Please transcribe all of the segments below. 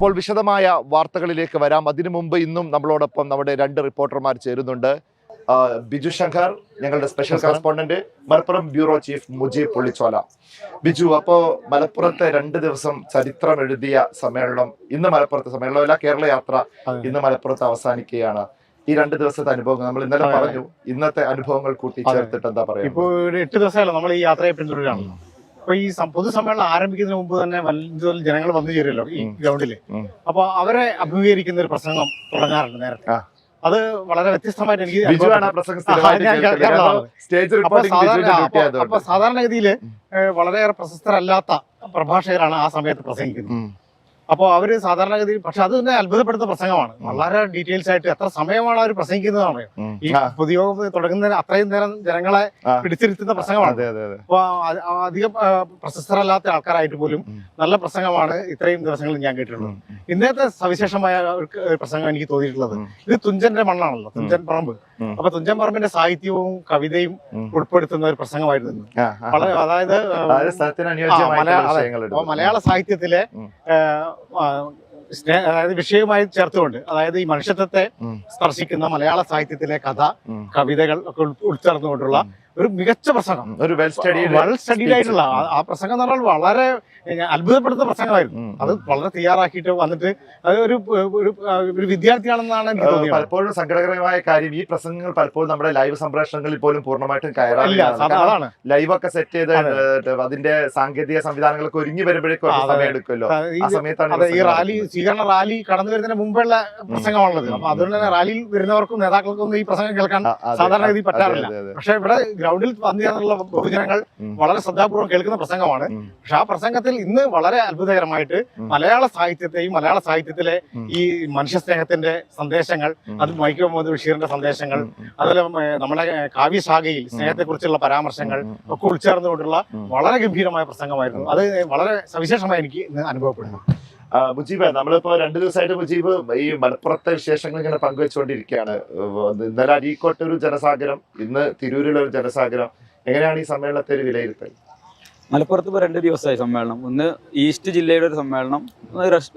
അപ്പോൾ വിശദമായ വാർത്തകളിലേക്ക് വരാം. അതിനു മുമ്പ് ഇന്നും നമ്മളോടൊപ്പം നമ്മുടെ രണ്ട് റിപ്പോർട്ടർമാർ ചേരുന്നുണ്ട്. ബിജു ശങ്കർ ഞങ്ങളുടെ special correspondent Malappuram bureau chief Mujeeb Pullichola. Biju അപ്പോ മലപ്പുറത്തെ രണ്ട് ദിവസം ചരിത്രം എഴുതിയ സമ്മേളനം ഇന്ന് മലപ്പുറത്തെ സമ്മേളനമല്ല കേരള യാത്ര. ഇന്ന് മലപ്പുറത്ത് അവസാനിക്കുകയാണ്. ഈ രണ്ട് ദിവസത്തെ അനുഭവങ്ങൾ നമ്മൾ ഇന്നലെ പറഞ്ഞു. ഇന്നത്തെ അനുഭവങ്ങൾ കൂട്ടി ചേർത്തിട്ട് എന്താ പറയുക? ഇപ്പൊ എട്ട് ദിവസമല്ല നമ്മൾ ഈ യാത്രയെ പിന്തുടരുകയാണ്? അപ്പൊ ഈ പൊതുസമ്മേളനം ആരംഭിക്കുന്നതിന് മുമ്പ് തന്നെ വലിയ ജനങ്ങൾ വന്നു ചേരുമല്ലോ ഈ. ഗ്രൗണ്ടിൽ. അപ്പൊ അവരെ അഭിമുഖീകരിക്കുന്ന ഒരു പ്രസംഗം തുടങ്ങാറുണ്ട് നേരത്തെ. അത് വളരെ വ്യത്യസ്തമായിട്ട് എനിക്ക് അപ്പൊ സാധാരണഗതിയിൽ വളരെയേറെ പ്രശസ്തരല്ലാത്ത പ്രഭാഷകരാണ് ആ സമയത്ത് പ്രസംഗിക്കുന്നത്. അപ്പോൾ അവർ സാധാരണഗതിയിൽ പക്ഷെ അത് തന്നെ അത്ഭുതപ്പെടുത്ത പ്രസംഗമാണ്. വളരെ ഡീറ്റെയിൽസ് ആയിട്ട് എത്ര സമയമാണ് അവർ പ്രസംഗിക്കുന്നത്. ഈ പൊതുയോഗം തുടങ്ങുന്നതിന് അത്രയും നേരം ജനങ്ങളെ പിടിച്ചിരുത്തുന്ന പ്രസംഗമാണ്. അതെ അതെ അതെ. അപ്പൊ ആ- ആ അധികം പ്രശസ്തരല്ലാത്ത ആൾക്കാരായിട്ട് പോലും നല്ല പ്രസംഗമാണ് ഇത്രയും ദിവസങ്ങളിൽ ഞാൻ കേട്ടിട്ടുള്ളത്. ഇന്നത്തെ സവിശേഷമായ ഒരു പ്രസംഗം എനിക്ക് തോന്നിയിട്ടുള്ളത്. ഇത് തുഞ്ചന്റെ മണ്ണാണല്ലോ. തുഞ്ചൻ പറമ്പ്. അപ്പൊ തുഞ്ചൻ പറമ്പിന്റെ സാഹിത്യവും കവിതയും ഉൾപ്പെടുത്തുന്ന ഒരു പ്രസംഗമായിരുന്നു. വളരെ അതായത് മലയാള- സാഹിത്യത്തിലെ ഉം. ആ, ആ, സ്നേ- അതായത് വിഷയവുമായി ചേർത്തുകൊണ്ട് അതായത് ഈ മനുഷ്യത്വത്തെ സ്പർശിക്കുന്ന മലയാള സാഹിത്യത്തിലെ കഥ കവിതകൾ ഒക്കെ ഉൾ- ഉൾച്ചേർന്നുകൊണ്ടുള്ള ഒരു മികച്ച പ്രസംഗം ഒരു വെൽ സ്റ്റഡീഡ് വെൽ സ്റ്റഡീഡ് ആയിട്ടുള്ള ആ- പ്രസംഗം എന്ന് പറഞ്ഞാൽ വളരെ അത്ഭുതപ്പെടുന്ന അത്ഭുതപ്പെടുത്തുന്ന പ്രസംഗമായിരുന്നു അത് വളരെ തയ്യാറാക്കിയിട്ട് വന്നിട്ട് അത് ഒരു ഒരു വിദ്യാർത്ഥിയാണെന്നാണ് എനിക്ക് തോന്നിയത് പലപ്പോഴും സങ്കടകരമായ കാര്യം ഈ പ്രസംഗങ്ങൾ പലപ്പോഴും നമ്മുടെ ലൈവ് സംപ്രേഷണങ്ങളിൽ പോലും പൂർണമായിട്ടും കയറാറില്ല അതാണ് ലൈവ് ഒക്കെ സെറ്റ് ചെയ്ത് അതെ. അതിന്റെ സാങ്കേതിക സംവിധാനങ്ങളൊക്കെ ഒരുങ്ങി വരുമ്പോഴേക്കും സമയം എടുക്കുമല്ലോ ഈ- ആ സമയത്താണ് അതെ ഈ റാലി. സ്വീകരണ റാലി കടന്നു വരുന്നതിന് മുമ്പുള്ള പ്രസംഗമാണുള്ളത്. അപ്പൊ അതുകൊണ്ട് തന്നെ റാലിയിൽ വരുന്നവർക്കും നേതാക്കൾക്കും ഈ പ്രസംഗം കേൾക്കാൻ. സാധാരണഗതി പറ്റാറില്ല. പക്ഷെ ഇവിടെ ഗ്രൗണ്ടിൽ വന്നു ചേർന്നുള്ള ബഹുജനങ്ങൾ വളരെ ശ്രദ്ധാപൂർവം കേൾക്കുന്ന പ്രസംഗമാണ് പക്ഷെ ആ പ്രസംഗത്തിൽ ഇന്ന് വളരെ അത്ഭുതകരമായിട്ട്. മലയാള സാഹിത്യത്തെയും മലയാള സാഹിത്യത്തിലെ. ഈ മനുഷ്യസ്നേഹത്തിന്റെ സന്ദേശങ്ങൾ. അത് വൈക്കം മുഹമ്മദ് ബഷീറിന്റെ സന്ദേശങ്ങൾ. അതുപോലെ നമ്മുടെ കാവ്യശാഖയിൽ സ്നേഹത്തെക്കുറിച്ചുള്ള പരാമർശങ്ങൾ ഒക്കെ ഉൾച്ചേർന്നുകൊണ്ടുള്ള വളരെ ഗംഭീരമായ പ്രസംഗമായിരുന്നു അത് വളരെ സവിശേഷമായി എനിക്ക് ഇന്ന് അനുഭവപ്പെടുന്നു മുജീബ് നമ്മളിപ്പോ രണ്ടു ദിവസമായിട്ട് മുജീബ് ഈ മലപ്പുറത്തെ വിശേഷങ്ങൾ ഇങ്ങനെ പങ്കുവെച്ചുകൊണ്ടിരിക്കുകയാണ്. ഇന്നലെ അരീക്കോട്ട് ഒരു ജനസാഗരം ഇന്ന് തിരൂരിലെ ഒരു ജനസാഗരം. എങ്ങനെയാണ് ഈ സമ്മേളനത്തെ ഒരു വിലയിരുത്തൽ? മലപ്പുറത്ത് ഇപ്പോൾ രണ്ട് ദിവസമായി സമ്മേളനം. ഒന്ന് ഈസ്റ്റ് ജില്ലയുടെ ഒരു സമ്മേളനം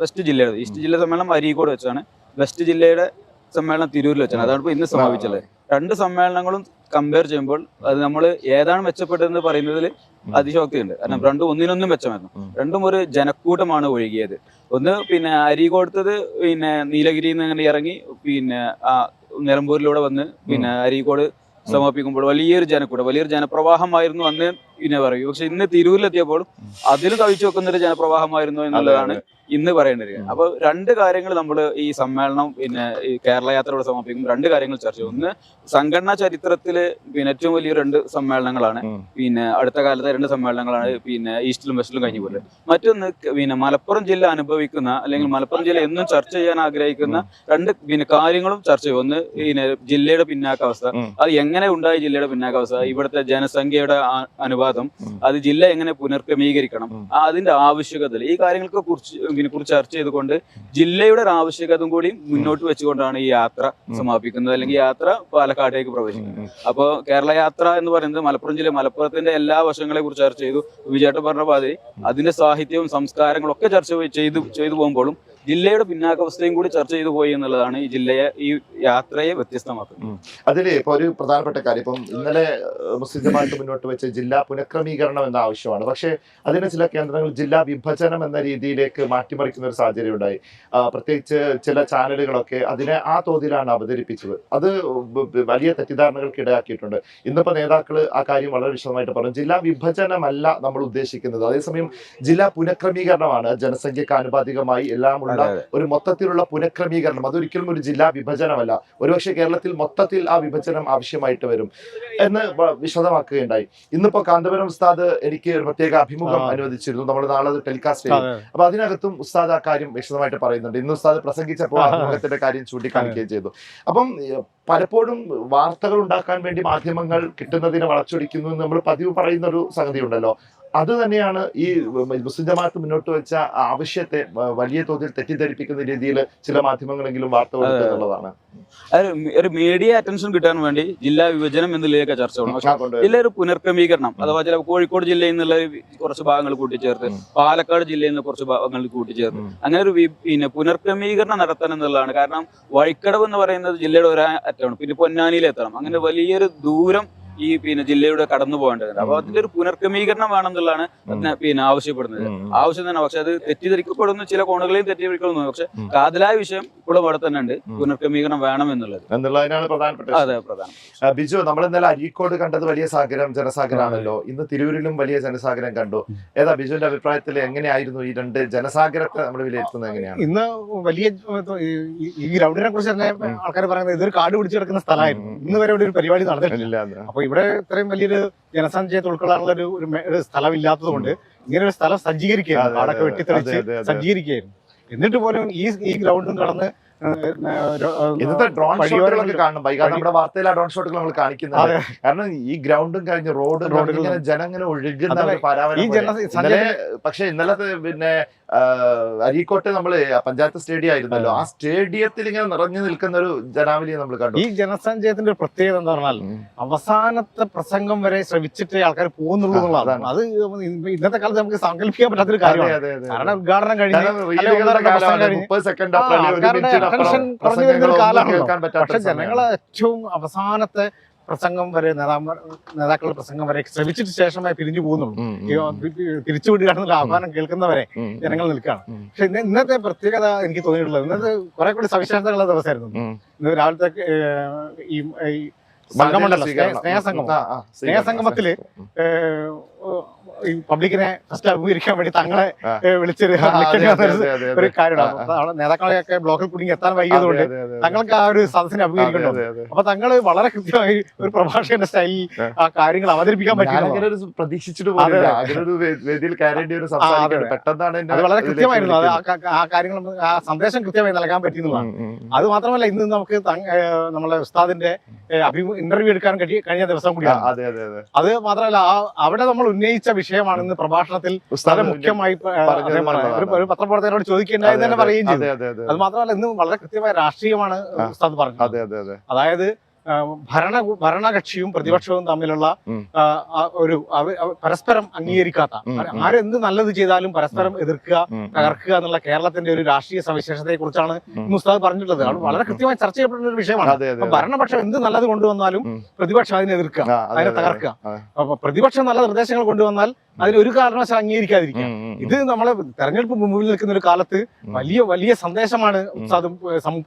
വെസ്റ്റ് ജില്ലയുടെ ഈസ്റ്റ് ജില്ല സമ്മേളനം അരീക്കോട് വെച്ചാണ്. വെസ്റ്റ് ജില്ലയുടെ സമ്മേളനം തിരൂരിൽ വെച്ചാണ്. അതാണ് ഇപ്പോൾ ഇന്ന് സമാപിച്ചത് രണ്ട് സമ്മേളനങ്ങളും കമ്പയർ ചെയ്യുമ്പോൾ അത് നമ്മൾ ഏതാണ് മെച്ചപ്പെട്ടതെന്ന് പറയുന്നതിൽ അതിശോക്തിയുണ്ട്. കാരണം രണ്ടും ഒന്നിനൊന്നും മെച്ചമായിരുന്നു. രണ്ടും ഒരു ജനക്കൂട്ടമാണ് ഒഴുകിയത്. ഒന്ന് പിന്നെ അരി കൊടുത്തത് പിന്നെ നീലഗിരിയിൽ നിന്ന് അങ്ങനെ ഇറങ്ങി പിന്നെ ആ നിലമ്പൂരിലൂടെ വന്ന് പിന്നെ അരീക്കോട് സമാപിക്കുമ്പോൾ വലിയൊരു ജനക്കൂട്ടം വലിയൊരു ജനപ്രവാഹമായിരുന്നു അന്ന് പിന്നെ പറയൂ. പക്ഷെ ഇന്ന് തിരൂരിലെത്തിയപ്പോൾ അതിൽ കവിച്ചു വെക്കുന്ന ഒരു ജനപ്രവാഹമായിരുന്നു എന്നുള്ളതാണ് ഇന്ന് പറയേണ്ടത് അപ്പോൾ അപ്പൊ രണ്ട് കാര്യങ്ങൾ നമ്മൾ ഈ സമ്മേളനം പിന്നെ ഈ കേരള യാത്രയോട് സമാപിക്കും രണ്ട് കാര്യങ്ങൾ ചർച്ച ചെയ്യും. ഒന്ന് സംഘടനാ ചരിത്രത്തിൽ പിന്നെ ഏറ്റവും വലിയ രണ്ട് സമ്മേളനങ്ങളാണ്. പിന്നെ അടുത്ത കാലത്തെ രണ്ട് സമ്മേളനങ്ങളാണ് പിന്നെ ഈസ്റ്റിലും വെസ്റ്റിലും കഴിഞ്ഞു പോലെ മറ്റൊന്ന് പിന്നെ മലപ്പുറം ജില്ല അനുഭവിക്കുന്ന അല്ലെങ്കിൽ മലപ്പുറം ജില്ല എന്നും ചർച്ച ചെയ്യാൻ ആഗ്രഹിക്കുന്ന രണ്ട് പിന്നെ കാര്യങ്ങളും ചർച്ച ചെയ്യും. ഒന്ന് പിന്നെ ജില്ലയുടെ പിന്നാക്കാവസ്ഥ. അത് എങ്ങനെ ഉണ്ടായി ജില്ലയുടെ പിന്നാക്കാവസ്ഥ? ഇവിടുത്തെ ജനസംഖ്യയുടെ അനുപാതം. അത് ജില്ല എങ്ങനെ പുനർക്രമീകരിക്കണം? അതിന്റെ ആവശ്യകത ഈ കാര്യങ്ങൾക്ക് കുറിച്ച് ഇതിനെ കുറിച്ച് ചർച്ച ചെയ്തുകൊണ്ട് ജില്ലയുടെ ഒരു ആവശ്യകതയും കൂടി മുന്നോട്ട് വെച്ചുകൊണ്ടാണ് ഈ യാത്ര സമാപിക്കുന്നത്. അല്ലെങ്കിൽ യാത്ര പാലക്കാട്ടേക്ക് പ്രവേശിക്കുന്നത്. അപ്പോ അപ്പോൾ കേരള യാത്ര എന്ന് പറയുന്നത് മലപ്പുറം ജില്ല മലപ്പുറത്തിന്റെ എല്ലാ വശങ്ങളെ കുറിച്ച് ചർച്ച ചെയ്തു. വിജയേട്ടൻ പറഞ്ഞ മാതിരി അതിന്റെ സാഹിത്യവും സംസ്കാരങ്ങളും ഒക്കെ ചർച്ച ചെയ്തു ചെയ്തു പോകുമ്പോഴും ജില്ലയുടെ പിന്നാക്കാവസ്ഥയും കൂടി ചർച്ച ചെയ്തു പോയി എന്നുള്ളതാണ് ഈ ജില്ലയെ ഈ യാത്രയെ വ്യത്യസ്തമാക്കുന്നത്. അതിൽ ഇപ്പൊ ഒരു പ്രധാനപ്പെട്ട കാര്യം ഇപ്പം ഇന്നലെ മുസ്ലിം മുന്നോട്ട് വെച്ച ജില്ലാ പുനഃക്രമീകരണം എന്ന ആവശ്യമാണ്. പക്ഷെ അതിന് ചില കേന്ദ്രങ്ങൾ ജില്ലാ വിഭജനം എന്ന രീതിയിലേക്ക് മാറ്റിമറിക്കുന്ന ഒരു സാഹചര്യം ഉണ്ടായി. പ്രത്യേകിച്ച് ചില ചാനലുകളൊക്കെ അതിനെ ആ തോതിലാണ് അവതരിപ്പിച്ചത്. അത് വലിയ തെറ്റിദ്ധാരണകൾക്ക് ഇടയാക്കിയിട്ടുണ്ട്. ഇന്നിപ്പോ നേതാക്കൾ ആ കാര്യം വളരെ വിശദമായിട്ട് പറഞ്ഞു. ജില്ലാ വിഭജനമല്ല നമ്മൾ ഉദ്ദേശിക്കുന്നത്. അതേസമയം ജില്ലാ പുനഃക്രമീകരണമാണ് ജനസംഖ്യക്ക് ആനുപാതികമായി എല്ലാമുള്ള ഒരു മൊത്തത്തിലുള്ള പുനഃക്രമീകരണം. അതൊരിക്കലും ഒരു ജില്ലാ വിഭജനമല്ല. ഒരുപക്ഷെ കേരളത്തിൽ മൊത്തത്തിൽ ആ വിഭജനം ആവശ്യമായിട്ട് വരും എന്ന് വിശദമാക്കുകയുണ്ടായി. ഇന്നിപ്പോ കാന്തപുരം ഉസ്താദ് എനിക്ക് ഒരു പ്രത്യേക അഭിമുഖം. അനുവദിച്ചിരുന്നു. നമ്മൾ നാളെ ടെലികാസ്റ്റ് ചെയ്യും. അപ്പൊ അതിനകത്തും ഉസ്താദ് ആ കാര്യം വിശദമായിട്ട് പറയുന്നുണ്ട്. ഇന്ന് ഉസ്താദ് പ്രസംഗിച്ചപ്പോൾ. അഭിമുഖത്തിന്റെ കാര്യം ചൂണ്ടിക്കാണിക്കുകയും ചെയ്തു. അപ്പം പലപ്പോഴും വാർത്തകൾ ഉണ്ടാക്കാൻ വേണ്ടി മാധ്യമങ്ങൾ കിട്ടുന്നതിനെ വളച്ചൊടിക്കുന്നു എന്ന് നമ്മൾ പതിവ് പറയുന്ന ഒരു സംഗതി ഉണ്ടല്ലോ അത് തന്നെയാണ് ഈ മുസ്ലിം ജമാഅത്ത് മുന്നോട്ട് വെച്ച ആവശ്യത്തെ വലിയ തോതിൽ തെറ്റിദ്ധരിപ്പിക്കുന്ന രീതിയിൽ ചില മാധ്യമങ്ങളെങ്കിലും വാർത്ത കൊടുത്തു എന്നുള്ളതാണ് ഒരു മീഡിയ അറ്റൻഷൻ കിട്ടാൻ വേണ്ടി ജില്ലാ വിഭജനം ചർച്ച പക്ഷെ ആ കൊണ്ടുവരുന്നത്. ജില്ല ഒരു പുനർക്രമീകരണം അഥവാ ചില കോഴിക്കോട് ജില്ലയിൽ നിന്നുള്ള കുറച്ച് ഭാഗങ്ങൾ കൂട്ടിച്ചേർത്ത്. പാലക്കാട് ജില്ലയിൽ നിന്ന് കുറച്ച് ഭാഗങ്ങൾ കൂട്ടിച്ചേർത്ത്. അങ്ങനെ ഒരു പിന്നെ പുനർക്രമീകരണം നടത്തണം എന്നുള്ളതാണ് കാരണം വഴിക്കടവ് എന്ന് പറയുന്നത് ജില്ലയുടെ ഒരു അറ്റമാണ് പിന്നെ പൊന്നാനിയിലെത്തണം അങ്ങനെ വലിയൊരു ദൂരം ഈ പിന്നെ ജില്ലയുടെ കടന്നു പോകേണ്ടതുണ്ട്. അപ്പൊ അതിന്റെ ഒരു പുനർക്രമീകരണം വേണം എന്നുള്ളതാണ് പിന്നെ ആവശ്യപ്പെടുന്നത്. ആവശ്യം തന്നെ പക്ഷെ അത് തെറ്റിദ്ധരിക്കപ്പെടുന്ന ചില കോണുകളെയും തെറ്റിദ്ധരിക്കുന്നു പക്ഷെ കാതലായ വിഷയം ഇവിടെ അവിടെ തന്നെ ഉണ്ട്. പുനർക്രമീകരണം വേണം എന്നുള്ളത് എന്നുള്ളതിനാണ് പ്രധാനപ്പെട്ടത് അതെ പ്രധാനം. ബിജു നമ്മൾ ഇന്നലെ അരീക്കോട് കണ്ടത് വലിയ സാഗരം ജനസാഗരമാണല്ലോ. ഇന്ന് തിരൂരിലും വലിയ ജനസാഗരം കണ്ടു. ഏതാ ബിജുവിന്റെ അഭിപ്രായത്തിൽ എങ്ങനെയായിരുന്നു ഈ രണ്ട് ജനസാഗരത്തെ നമ്മൾ വിലയിരുത്തുന്നത് എങ്ങനെയാണ്? ഇന്ന് വലിയ ഈ- ഗ്രൗണ്ടിനെ കുറിച്ച് തന്നെ ആൾക്കാർ പറയുന്നത് ഇതൊരു കാട് പിടിച്ചു കിടക്കുന്ന സ്ഥലമായിരുന്നു. ഇന്ന് വരെ ഇവിടെ ഒരു പരിപാടി നടന്നിട്ടില്ല. ഇല്ല ഇവിടെ ഇത്രയും വലിയൊരു ജനസഞ്ചയത്തെ ഉൾക്കൊള്ളാനുള്ള ഒരു ഒരു സ്ഥലം ഇല്ലാത്തത് കൊണ്ട് ഇങ്ങനെ ഒരു സ്ഥലം സജ്ജീകരിക്കുകയായിരുന്നു അതെ, വെട്ടിത്തെളിച്ച്. സജ്ജീകരിക്കുകയായിരുന്നു എന്നിട്ട് പോലും ഈ ഈ ഗ്രൗണ്ടും കടന്ന് ഇന്നത്തെ ഡ്രോൺ ഷോട്ടുകളൊക്കെ കാണണം. കാരണം നമ്മുടെ വാർത്തയിൽ ആ ഡ്രോൺ ഷോട്ടുകൾ നമ്മൾ കാണിക്കുന്നുണ്ട് കാരണം ഈ ഗ്രൗണ്ടും കഴിഞ്ഞ് റോഡും റോഡുകളും. ഇങ്ങനെ ജനം ഇങ്ങനെ ഒഴുകുന്ന പക്ഷെ ഇന്നലത്തെ പിന്നെ അരീക്കോട്ടെ നമ്മൾ പഞ്ചായത്ത് സ്റ്റേഡിയം ആയിരുന്നല്ലോ. ആ. സ്റ്റേഡിയത്തിൽ ഇങ്ങനെ നിറഞ്ഞു നിൽക്കുന്ന ഒരു ജനാവലിയെ നമ്മൾ കണ്ടു. ഈ ജനസഞ്ചയത്തിന്റെ ഒരു പ്രത്യേകത എന്താ പറഞ്ഞാൽ അവസാനത്തെ പ്രസംഗം വരെ ശ്രമിച്ചിട്ടേ ആൾക്കാർ പോകുന്നുള്ളൂ എന്നുള്ളതാണ്. അത് ഇന്നത്തെ കാലത്ത് നമുക്ക് സങ്കല്പിക്കാൻ പറ്റാത്തൊരു കാര്യമാണ്. കാരണം ഉദ്ഘാടനം കഴിഞ്ഞ് മുപ്പത് സെക്കൻഡ് കുറഞ്ഞു വരുന്ന ഒരു പക്ഷെ ജനങ്ങൾ ജനങ്ങളെ ഏറ്റവും അവസാനത്തെ പ്രസംഗം വരെ നേതാക്കളുടെ പ്രസംഗം വരെ ശ്രമിച്ചിട്ട് ശേഷമേ പിരിഞ്ഞു പോകുന്നുള്ളൂ. തിരിച്ചുവിടുകയാണെന്നുള്ള ആഹ്വാനം കേൾക്കുന്നവരെ ജനങ്ങൾ നിൽക്കുകയാണ്. പക്ഷെ ഇന്ന് ഇന്നത്തെ പ്രത്യേകത എനിക്ക് തോന്നിയിട്ടുള്ളത് ഇന്നത്തെ കുറെ കൂടി സവിശേഷതകളുള്ള ദിവസമായിരുന്നു. ഇന്ന് രാവിലത്തെ ഈ സംഘമുണ്ടല്ലോ സ്നേഹ. സ്നേഹസംഗമം. സ്നേഹസംഗമത്തിൽ ഈ പബ്ലിക്കിനെ ഫസ്റ്റ് അഭിമുഖീകരിക്കാൻ വേണ്ടി തങ്ങളെ വിളിച്ചൊരു ഒരു കാര്യമാണ്. നേതാക്കളെയൊക്കെ ബ്ലോക്കിൽ കുടുങ്ങി എത്താൻ വൈകിയതുകൊണ്ട്. തങ്ങൾക്ക് ആ ഒരു സദസ്സിനെ അതെ, അഭിമുഖീകരിക്കണം അതെ, അതെ. അപ്പൊ തങ്ങൾ വളരെ കൃത്യമായി ഒരു പ്രഭാഷകന്റെ സ്റ്റൈലിൽ ആ. കാര്യങ്ങൾ അവതരിപ്പിക്കാൻ പ്രതീക്ഷിച്ചിട്ട്. പെട്ടെന്നാണ് വളരെ കൃത്യമായിരുന്നു. അത് ആ കാര്യങ്ങൾ ആ സന്ദേശം കൃത്യമായി നൽകാൻ ഉം. അത് മാത്രമല്ല ഇന്ന് നമുക്ക് നമ്മളെ ഉസ്താദിന്റെ അഭിമുഖ ഇന്റർവ്യൂ എടുക്കാൻ കഴിഞ്ഞ ദിവസം കൂടിയാണ്. അതെ അതെ അതെ. അത് മാത്രമല്ല ആ അവിടെ നമ്മൾ ഉന്നയിച്ച വിഷയമാണെന്ന് പ്രഭാഷണത്തിൽ വളരെ മുഖ്യമായി ഒരു- പത്രപ്രവർത്തകരോട് ചോദിക്കേണ്ടത് തന്നെ പറയുകയും ചെയ്തു. അതെ മാത്രമല്ല ഇന്ന് വളരെ കൃത്യമായ രാഷ്ട്രീയമാണ് ഉസ്താദ് പറഞ്ഞത്. അതെ അതെ അതെ. അതായത് ഭരണ ഭരണകക്ഷിയും പ്രതിപക്ഷവും തമ്മിലുള്ള ഒരു പരസ്പരം അംഗീകരിക്കാത്ത. ആരെന്ത് നല്ലത് ചെയ്താലും പരസ്പരം എതിർക്കുക. തകർക്കുക എന്നുള്ള കേരളത്തിന്റെ ഒരു രാഷ്ട്രീയ സവിശേഷതയെ കുറിച്ചാണ്. മുസ്താദ് പറഞ്ഞിട്ടുള്ളത്. അത് വളരെ. കൃത്യമായി ചർച്ച ചെയ്യപ്പെടുന്ന ഒരു വിഷയമാണ്. ഭരണപക്ഷം എന്ത് നല്ലത് കൊണ്ടുവന്നാലും പ്രതിപക്ഷം അതിനെ എതിർക്കുക അതിനെ തകർക്കുക. അപ്പൊ പ്രതിപക്ഷം നല്ല നിർദ്ദേശങ്ങൾ കൊണ്ടുവന്നാൽ അതിന് ഒരു കാരണവശാലും അംഗീകരിക്കാതിരിക്കുക. ഇത് നമ്മളെ തെരഞ്ഞെടുപ്പ് മുമ്പിൽ നിൽക്കുന്ന ഒരു കാലത്ത് വലിയ വലിയ സന്ദേശമാണ്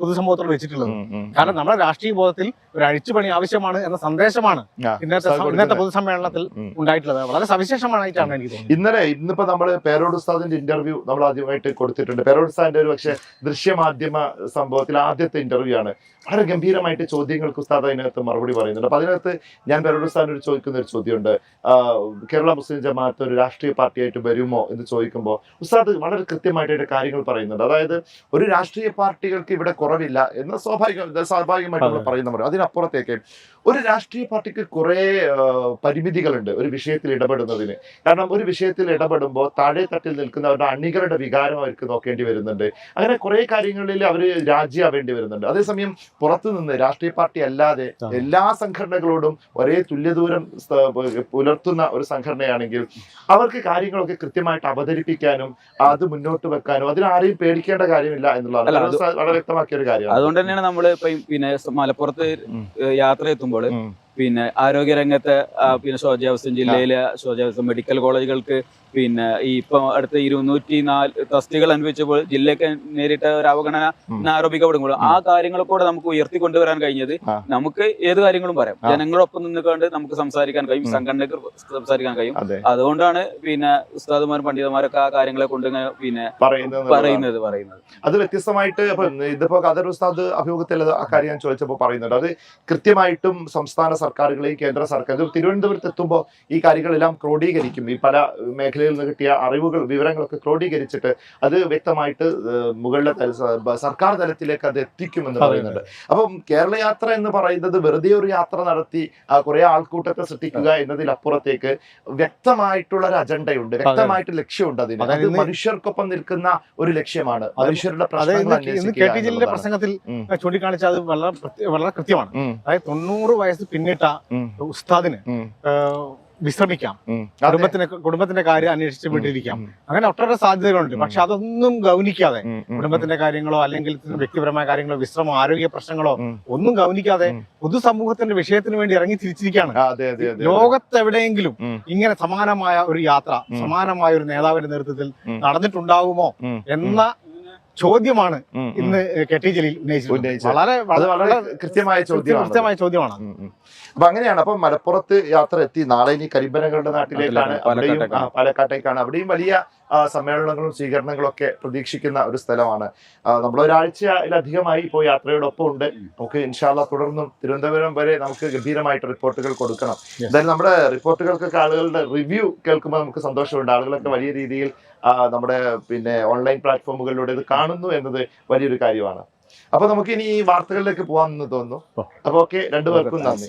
പൊതുസമൂഹത്തോട് വെച്ചിട്ടുള്ളത്. കാരണം നമ്മുടെ രാഷ്ട്രീയ ബോധത്തിൽ ഒരു അഴിച്ചുപണി ആവശ്യമാണ് എന്ന സന്ദേശമാണ് ഇന്നത്തെ ഇന്നത്തെ. പൊതുസമ്മേളനത്തിൽ. ഉണ്ടായിട്ടുള്ളത്. വളരെ സവിശേഷമായിട്ടാണ് എനിക്ക് തോന്നുന്നത്. ഇന്നലെ ഇന്നിപ്പോ നമ്മൾ പേരോട് ഉസ്താദിന്റെ ഇന്റർവ്യൂ നമ്മൾ ആദ്യമായിട്ട് കൊടുത്തിട്ടുണ്ട്. പേരോട് ഉസ്താദിന്റെ ഒരു പക്ഷേ ദൃശ്യമാധ്യമ സംഭവത്തിൽ ആദ്യത്തെ ഇന്റർവ്യൂ ആണ്. വളരെ ഗംഭീരമായിട്ട് ചോദ്യങ്ങൾക്ക് ഉസ്താദ് അതിനകത്ത് മറുപടി പറയുന്നുണ്ട്. അപ്പൊ അതിനകത്ത് ഞാൻ പേരോട് ഉസ്താദിനോട് ചോദിക്കുന്ന ഒരു ചോദ്യമുണ്ട്. കേരള മുസ്ലിം ജമാഅത്ത് ഒരു രാഷ്ട്രീയ പാർട്ടിയായിട്ട് വരുമോ എന്ന് ചോദിക്കുമ്പോൾ ഉസ്താദ് വളരെ കൃത്യമായിട്ട് കാര്യങ്ങൾ പറയുന്നുണ്ട് അതായത് ഒരു രാഷ്ട്രീയ പാർട്ടികൾക്ക് ഇവിടെ കുറവില്ല എന്ന് സ്വാഭാവിക സ്വാഭാവികമായിട്ട് നമ്മൾ അതെ. പറയുന്ന അതിനപ്പുറത്തേക്ക് ഒരു രാഷ്ട്രീയ പാർട്ടിക്ക് കുറേ പരിമിതികളുണ്ട് ഒരു വിഷയത്തിൽ ഇടപെടുന്നതിന്. കാരണം ഒരു വിഷയത്തിൽ ഇടപെടുമ്പോൾ താഴെ തട്ടിൽ നിൽക്കുന്ന അവരുടെ അണികളുടെ വികാരം അവർക്ക് നോക്കേണ്ടി വരുന്നുണ്ട്. അങ്ങനെ കുറേ കാര്യങ്ങളിൽ അവർ രാജിയാവേണ്ടി വരുന്നുണ്ട്. അതേസമയം പുറത്തു നിന്ന് രാഷ്ട്രീയ പാർട്ടി അല്ലാതെ എല്ലാ സംഘടനകളോടും ഒരേ തുല്യദൂരം പുലർത്തുന്ന ഒരു സംഘടനയാണെങ്കിൽ അവർക്ക് കാര്യങ്ങളൊക്കെ കൃത്യമായിട്ട് അവതരിപ്പിക്കാനും അത് മുന്നോട്ട് വെക്കാനും അതിനാരെയും പേടിക്കേണ്ട കാര്യമില്ല എന്നുള്ളതാണ്. വളരെ വ്യക്തമാക്കിയ ഒരു കാര്യമാണ്. അതുകൊണ്ട് തന്നെയാണ് നമ്മൾ ഇപ്പൊ പിന്നെ മലപ്പുറത്ത് യാത്ര എത്തുമ്പോൾ बड़े। हम्म। പിന്നെ ആരോഗ്യരംഗത്ത് പിന്നെ ശോചാവസ്ഥ ജില്ലയിലെ ശോചാവസ്ഥ മെഡിക്കൽ കോളേജുകൾക്ക് പിന്നെ ഈ ഇപ്പൊ അടുത്ത ഇരുന്നൂറ്റി നാല് തസ്തികൾ അനുഭവിച്ചപ്പോൾ ജില്ലയ്ക്ക് നേരിട്ട ഒരു അവഗണന ആരോപിക്കപ്പെടുമ്പോൾ ആ കാര്യങ്ങൾ കൂടെ നമുക്ക് ഉയർത്തി കൊണ്ടുവരാൻ കഴിഞ്ഞത് നമുക്ക് ഏത് കാര്യങ്ങളും പറയാം. ജനങ്ങളൊപ്പം നിന്നുകൊണ്ട് നമുക്ക് സംസാരിക്കാൻ കഴിയും സംഘടനകൾ സംഘടനയ്ക്ക് സംസാരിക്കാൻ കഴിയും. അതെ. അതുകൊണ്ടാണ് പിന്നെ ഉസ്താദുമാരും പണ്ഡിതന്മാരൊക്കെ ആ കാര്യങ്ങളെ കൊണ്ട് പിന്നെ പറയുന്നത് പറയുന്നത് അത് വ്യത്യസ്തമായിട്ട് ഇതിപ്പോ ഖദർ ഉസ്താദ് അഭിമുഖത്തിൽ ആ കാര്യം ഞാൻ ചോദിച്ചപ്പോൾ പറയുന്നുണ്ട്. അത് കൃത്യമായിട്ടും സംസ്ഥാന സർക്കാരുകളെയും കേന്ദ്ര സർക്കാർ തിരുവനന്തപുരത്ത് എത്തുമ്പോൾ ഈ കാര്യങ്ങളെല്ലാം ക്രോഡീകരിക്കും. ഈ പല മേഖല മേഖലയിൽ നിന്ന് കിട്ടിയ അറിവുകൾ വിവരങ്ങളൊക്കെ ക്രോഡീകരിച്ചിട്ട് അത് വ്യക്തമായിട്ട് മുകളിലെ സർക്കാർ തലത്തിലേക്ക് അത് എത്തിക്കുമെന്ന് പറയുന്നുണ്ട്. അപ്പം കേരള യാത്ര എന്ന് പറയുന്നത് വെറുതെ ഒരു യാത്ര നടത്തി കുറെ ആൾക്കൂട്ടത്തെ സൃഷ്ടിക്കുക എന്നതിലപ്പുറത്തേക്ക് വ്യക്തമായിട്ടുള്ള ഒരു അജണ്ടയുണ്ട്. വ്യക്തമായിട്ട് ലക്ഷ്യമുണ്ട് അതിന്. അത് മനുഷ്യർക്കൊപ്പം നിൽക്കുന്ന ഒരു ലക്ഷ്യമാണ്. മനുഷ്യരുടെ പ്രശ്നങ്ങൾ. പ്രസംഗത്തിൽ ചൂണ്ടിക്കാണിച്ച അത് വളരെ വളരെ കൃത്യമാണ്. അതായത് തൊണ്ണൂറ് വയസ്സ് പിന്നിട്ട ഉം, ഉസ്താദിന് വിശ്രമിക്കാം. കുടുംബത്തിന് കുടുംബത്തിന്റെ കാര്യം അന്വേഷിച്ച് വീട്ടിലിരിക്കാം അങ്ങനെ ഒട്ടേറെ സാധ്യതകളുണ്ട്. പക്ഷെ അതൊന്നും ഗൗനിക്കാതെ കുടുംബത്തിന്റെ കാര്യങ്ങളോ അല്ലെങ്കിൽ വ്യക്തിപരമായ കാര്യങ്ങളോ വിശ്രമോ ആരോഗ്യ പ്രശ്നങ്ങളോ ഒന്നും ഗൗനിക്കാതെ. പൊതുസമൂഹത്തിന്റെ വിഷയത്തിന് വേണ്ടി ഇറങ്ങി തിരിച്ചിരിക്കുകയാണ്. ലോകത്തെവിടെയെങ്കിലും ഇങ്ങനെ സമാനമായ ഒരു യാത്ര. സമാനമായ ഒരു നേതാവിന്റെ നേതൃത്വത്തിൽ. നടന്നിട്ടുണ്ടാവുമോ എന്ന ചോദ്യമാണ്. ഇന്ന് കെ ടി ജലീൽ ഉന്നയിച്ചത്. വളരെ വളരെ കൃത്യമായ ചോദ്യമാണ് കൃത്യമായ ചോദ്യമാണ്. അപ്പൊ അങ്ങനെയാണ് അപ്പൊ മലപ്പുറത്ത് യാത്ര എത്തി നാളെ ഇനി കരിമ്പനകളുടെ നാട്ടിലേക്കാണ് അവിടെയും പാലക്കാട്ടേക്കാണ്. അവിടെയും വലിയ സമ്മേളനങ്ങളും സ്വീകരണങ്ങളും ഒക്കെ പ്രതീക്ഷിക്കുന്ന ഒരു സ്ഥലമാണ്. നമ്മൾ ഒരാഴ്ചയിലധികമായി ഇപ്പോൾ യാത്രയോടൊപ്പം ഉണ്ട് നമുക്ക് ഇൻഷാല്ല തുടർന്നും തിരുവനന്തപുരം വരെ നമുക്ക് ഗംഭീരമായിട്ട് റിപ്പോർട്ടുകൾ കൊടുക്കണം. എന്തായാലും നമ്മുടെ റിപ്പോർട്ടുകൾക്കൊക്കെ ആളുകളുടെ റിവ്യൂ കേൾക്കുമ്പോൾ നമുക്ക് സന്തോഷമുണ്ട്. ആളുകളൊക്കെ വലിയ രീതിയിൽ നമ്മുടെ പിന്നെ ഓൺലൈൻ പ്ലാറ്റ്ഫോമുകളിലൂടെ ഇത് കാണുന്നു എന്നത് വലിയൊരു കാര്യമാണ്. അപ്പൊ നമുക്ക് ഇനി ഈ വാർത്തകളിലേക്ക് പോകാമെന്ന് തോന്നുന്നു. അപ്പൊ ഓക്കെ രണ്ടുപേർക്കും നന്ദി.